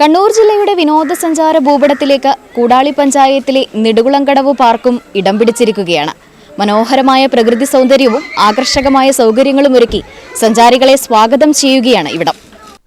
കണ്ണൂർ ജില്ലയുടെ വിനോദസഞ്ചാര ഭൂപടത്തിലേക്ക് കൂടാളി പഞ്ചായത്തിലെ നെടുകുളംകടവ് പാർക്കും ഇടം പിടിച്ചിരിക്കുകയാണ്. മനോഹരമായ പ്രകൃതി സൗന്ദര്യവും ആകർഷകമായ സൗകര്യങ്ങളും ഒരുക്കി സഞ്ചാരികളെ സ്വാഗതം ചെയ്യുകയാണ് ഇവിടം.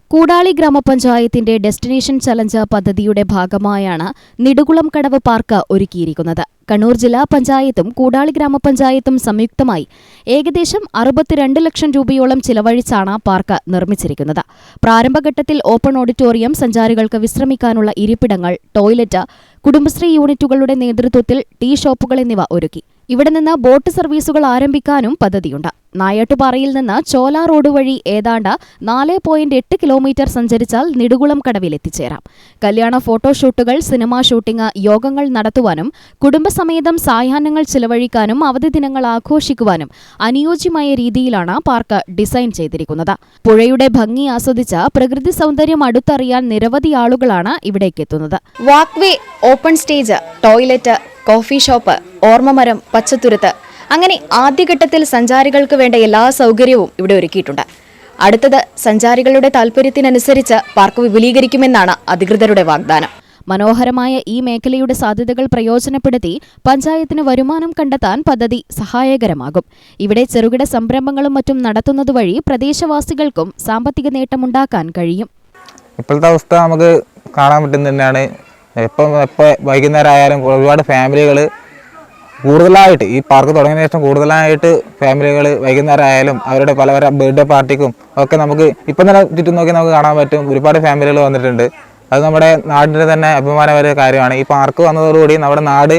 കൂടാളി ഗ്രാമപഞ്ചായത്തിന്റെ ഡെസ്റ്റിനേഷൻ ചലഞ്ച് പദ്ധതിയുടെ ഭാഗമായാണ് നെടുകുളം കടവ് പാർക്ക് ഒരുക്കിയിരിക്കുന്നത്. കണ്ണൂർ ജില്ലാ പഞ്ചായത്തും കൂടാളി ഗ്രാമപഞ്ചായത്തും സംയുക്തമായി ഏകദേശം അറുപത്തിരണ്ട് ലക്ഷം രൂപയോളം ചിലവഴിച്ചാണ് പാർക്ക് നിർമ്മിച്ചിരിക്കുന്നത്. പ്രാരംഭഘട്ടത്തിൽ ഓപ്പൺ ഓഡിറ്റോറിയം സഞ്ചാരികൾക്ക് വിശ്രമിക്കാനുള്ള ഇരിപ്പിടങ്ങൾ ടോയ്ലറ്റ് കുടുംബശ്രീ യൂണിറ്റുകളുടെ നേതൃത്വത്തിൽ ടീ ഷോപ്പുകൾ എന്നിവ ഒരുക്കി. ഇവിടെ നിന്ന് ബോട്ട് സർവീസുകൾ ആരംഭിക്കാനും പദ്ധതിയുണ്ട്. നായാട്ടുപാറയിൽ നിന്ന് ചോല റോഡ് വഴി ഏതാണ്ട് നാല് പോയിന്റ് എട്ട് കിലോമീറ്റർ സഞ്ചരിച്ചാൽ നെടുകുളം കടവിൽ എത്തിച്ചേരാം. കല്യാണ ഫോട്ടോഷൂട്ടുകൾ സിനിമാ ഷൂട്ടിംഗ് യോഗങ്ങൾ നടത്തുവാനും കുടുംബസമേതം സായാഹ്നങ്ങൾ ചിലവഴിക്കാനും അവധി ദിനങ്ങൾ ആഘോഷിക്കുവാനും അനുയോജ്യമായ രീതിയിലാണ് പാർക്ക് ഡിസൈൻ ചെയ്തിരിക്കുന്നത്. പുഴയുടെ ഭംഗി ആസ്വദിച്ച പ്രകൃതി സൗന്ദര്യം അടുത്തറിയാൻ നിരവധി ആളുകളാണ് ഇവിടേക്കെത്തുന്നത് open stage toilet coffee shop ഓർമ്മമരം പച്ചത്തുരുത്ത് അങ്ങനെ ആദ്യഘട്ടത്തിൽ സഞ്ചാരികൾക്ക് വേണ്ട എല്ലാ സൗകര്യവും ഇവിടെ ഒരുക്കിയിട്ടുണ്ട്. അടുത്തത് സഞ്ചാരികളുടെ താൽപര്യത്തിനനുസരിച്ച് പാർക്ക് വിപുലീകരിക്കുമെന്നാണ് അധികൃതരുടെ വാഗ്ദാനം. മനോഹരമായ ഈ മേഖലയുടെ സാധ്യതകൾ പ്രയോജനപ്പെടുത്തി പഞ്ചായത്തിന് വരുമാനം കണ്ടെത്താൻ പദ്ധതി സഹായകരമാകും. ഇവിടെ ചെറുകിട സംരംഭങ്ങളും മറ്റും നടത്തുന്നതുവഴി പ്രദേശവാസികൾക്കും സാമ്പത്തിക നേട്ടമുണ്ടാക്കാൻ കഴിയും. ഇപ്പോഴത്തെ അവസ്ഥ നമുക്ക് കാണാൻ പറ്റുന്ന തന്നെയാണ് ഇപ്പം എപ്പോൾ വൈകുന്നേരം ആയാലും ഒരുപാട് ഫാമിലികൾ കൂടുതലായിട്ട് ഈ പാർക്ക് തുടങ്ങിയ ശേഷം കൂടുതലായിട്ട് ഫാമിലികൾ വൈകുന്നേരം ആയാലും അവരുടെ പല പല ബർത്ത്ഡേ പാർട്ടിക്കും ഒക്കെ നമുക്ക് ഇപ്പം തന്നെ ചുറ്റും നോക്കി നമുക്ക് കാണാൻ പറ്റും. ഒരുപാട് ഫാമിലികൾ വന്നിട്ടുണ്ട്. അത് നമ്മുടെ നാടിന്റെ തന്നെ അഭിമാനപര കാര്യമാണ്. ഈ പാർക്ക് വന്നതോടുകൂടി നമ്മുടെ നാട്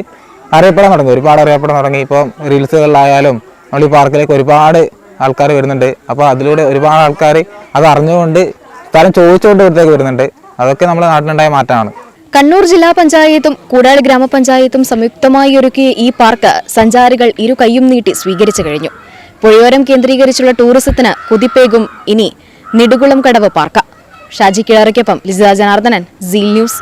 അറിയപ്പെടാൻ തുടങ്ങി. ഒരുപാട് അറിയപ്പെടാൻ തുടങ്ങി. ഇപ്പോൾ റീൽസുകളിലായാലും നമ്മൾ ഈ പാർക്കിലേക്ക് ഒരുപാട് ആൾക്കാർ വരുന്നുണ്ട്. അപ്പോൾ അതിലൂടെ ഒരുപാട് ആൾക്കാർ അത് അറിഞ്ഞുകൊണ്ട് സ്ഥലം ചോദിച്ചുകൊണ്ട് ഇവിടത്തേക്ക് വരുന്നുണ്ട്. അതൊക്കെ നമ്മുടെ നാട്ടിലുണ്ടായ മാറ്റമാണ്. കണ്ണൂർ ജില്ലാ പഞ്ചായത്തും കൂടാളി ഗ്രാമപഞ്ചായത്തും സംയുക്തമായി ഒരുക്കിയ ഈ പാർക്ക് സഞ്ചാരികൾ ഇരു കൈയും നീട്ടി സ്വീകരിച്ചു കഴിഞ്ഞു. പുഴയോരം കേന്ദ്രീകരിച്ചുള്ള ടൂറിസത്തിന് കുതിപ്പേകും ഇനി നെടുകുളം കടവ് പാർക്ക്. ഷാജി കിളറയ്ക്കൊപ്പം ലിസിത ജനാർദ്ദനൻ സീൽ ന്യൂസ്.